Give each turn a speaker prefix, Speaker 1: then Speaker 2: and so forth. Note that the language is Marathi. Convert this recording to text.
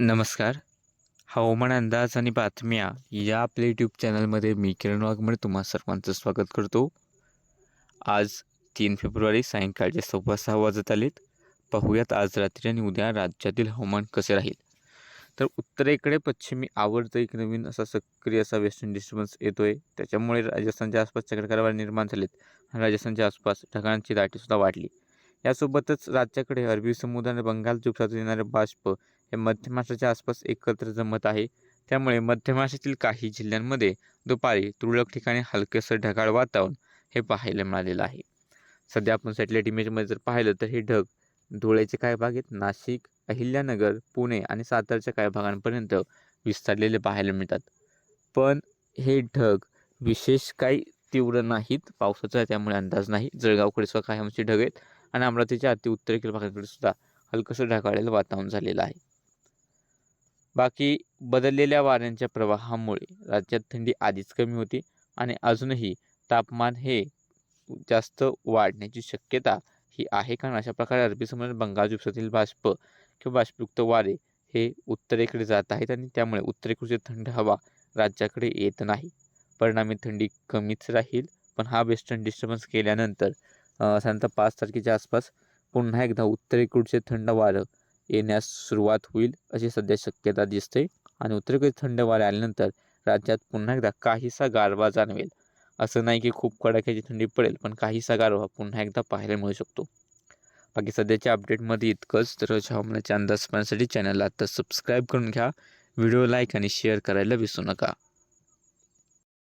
Speaker 1: नमस्कार. हवामान अंदाज आणि बातम्या या आपल्या यूट्यूब चॅनलमध्ये मी किरण वाघमळे तुम्हा सर्वांचं स्वागत करतो. आज तीन फेब्रुवारी सायंकाळचे सव्वा सहा वाजत आलेत. पाहूयात आज रात्री आणि उद्या राज्यातील हवामान कसे राहील? तर उत्तरेकडे पश्चिमी आवर्त एक नवीन असा सक्रिय असा वेस्टर्न डिस्टर्बन्स येतो आहे त्याच्यामुळे राजस्थानच्या आसपास चक्रकारवार निर्माण झालेत. आणि राजस्थानच्या आसपास ढगांची दाटीसुद्धा वाढली. यासोबतच राज्याकडे अरबी समुद्र आणि बंगाल उपसागरातून येणारे बाष्प हे मध्य महाराष्ट्राच्या आसपास एकत्र जमत आहे. त्यामुळे मध्य महाराष्ट्रातील काही जिल्ह्यांमध्ये दुपारी तुरळक ठिकाणी हलकेसं ढगाळ वातावरण हे पाहायला मिळालेलं आहे. सध्या आपण सॅटेलाईट इमेजमध्ये जर पाहिलं तर हे ढग धुळ्याचे काही भाग आहेत. नाशिक अहिल्यानगर पुणे आणि सातारच्या काही भागांपर्यंत विस्तारलेले पाहायला मिळतात. पण हे ढग विशेष काही तीव्र नाहीत. पावसाचा त्यामुळे अंदाज नाही. जळगावकडे सुद्धा काही आमचे ढग आहेत. आणि अमरावतीच्या अति उत्तरेकडील भागाकडे सुद्धा हलकसं ढगाळलेलं वातावरण झालेलं आहे. बाकी बदललेल्या वाऱ्यांच्या प्रवाहामुळे राज्यात थंडी आधीच कमी होती आणि अजूनही तापमान हे जास्त वाढण्याची शक्यता ही आहे कारण अशा प्रकारे अरबी समुद्रात बंगाल उपसागरातील बाष्प किंवा बाष्पयुक्त वारे हे उत्तरेकडे जात आहेत आणि त्यामुळे उत्तरेकडची थंड हवा राज्याकडे येत नाही. परिणामी थंडी कमीच राहील पण हा वेस्टर्न डिस्टर्बन्स केल्यानंतर साधारणतः पाच तारखेच्या आसपास पुन्हा एकदा उत्तरेकडचे थंड वारं येण्यास सुरुवात होईल अशी सध्या शक्यता दिसते आणि उत्तरेकडे थंड वारे आल्यानंतर राज्यात पुन्हा एकदा काहीसा गारवा जाणवेल. असं नाही की खूप कडाक्याची थंडी पडेल पण काहीसा गारवा पुन्हा एकदा पाहायला मिळू शकतो. बाकी सध्याच्या अपडेटमध्ये इतकंच. तर हवामानाच्या अंदाज पाहण्यासाठी चॅनलला आत्ता सबस्क्राईब करून घ्या. व्हिडिओ लाईक आणि शेअर करायला विसरू नका.